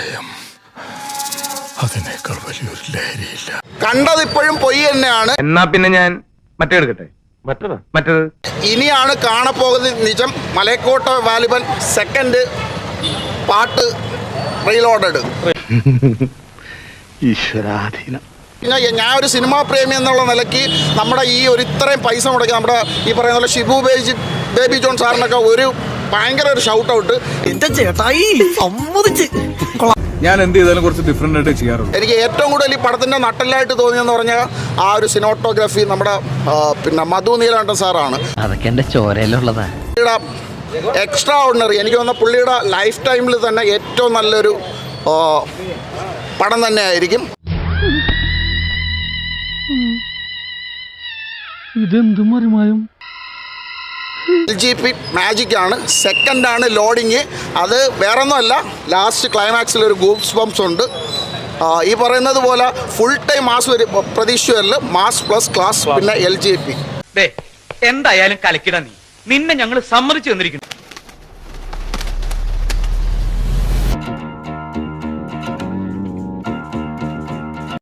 വിജയം. അതിനേക്കാൾ വലിയൊരു ലഹരിയില്ല. കണ്ടത് ഇപ്പോഴും പൊയ്യ തന്നെയാണ്. എന്നാ പിന്നെ ഞാൻ മറ്റേ എടുക്കട്ടെ? മറ്റേതാ? മറ്റേത്? ഇനിയാണ് കാണപ്പോകുന്നത് നിജം മലയക്കോട്ട വാലിബൻ സെക്കൻഡ് പാട്ട് റീലോഡഡ്. ഈശ്വരാധീനം. പിന്നെ ഞാൻ ഒരു സിനിമാ പ്രേമി എന്നുള്ള നിലയ്ക്ക് നമ്മുടെ ഈ ഒരു ഇത്രയും പൈസ മുടക്കി നമ്മുടെ ഈ പറയുന്ന പോലെ ഷിബു ബേബി ബേബി ജോൺ സാറിനൊക്കെ ഒരു ഭയങ്കര ഒരു ഷൗട്ട് ഔട്ട് എന്റെ ചേട്ടായി സമ്മതിച്ച്. ഞാൻ എന്ത് ചെയ്താലും കുറച്ച് ഡിഫറെന്റ് ആയിട്ട് ചെയ്യാറുണ്ട് എനിക്ക് ഏറ്റവും കൂടുതൽ ഈ പടത്തിന്റെ നട്ടലായിട്ട് തോന്നിയെന്ന് പറഞ്ഞാൽ ആ ഒരു സിനോട്ടോഗ്രാഫി നമ്മുടെ ആ, പിന്നെ മധു നീലാണ്ടൻ സാറാണ്. അതൊക്കെ എന്റെ ചോരയിലുള്ളതാ. പുള്ളിയുടെ എക്സ്ട്രാ ഓർഡിനറി എനിക്ക് തോന്നുന്ന പുള്ളിയുടെ ലൈഫ് ടൈമിൽ തന്നെ ഏറ്റവും നല്ലൊരു ആ, പടം തന്നെ ആയിരിക്കും ഇതെന്തും മറിമായും? എൽ ജി പി മാജിക്കാണ് സെക്കൻഡാണ് സെക്കൻഡ് ആണ് ലോഡിങ് അത് വേറെ ഒന്നുമല്ല ലാസ്റ്റ് ക്ലൈമാക്സിൽ ഒരു ഗൂപ്സ് ബംസ് ഉണ്ട് ഈ പറയുന്നത് പോലെ ഫുൾ ടൈം മാസ് ഒരു പ്രതീക്ഷയല്ല. മാസ് പ്ലസ് ക്ലാസ് പിന്നെ എൽ ജി പി ദേ, എന്തായാലും കലക്കിട നീ. നിന്നെ ഞങ്ങൾ സമ്മതിച്ചു തന്നിരിക്കുന്നു.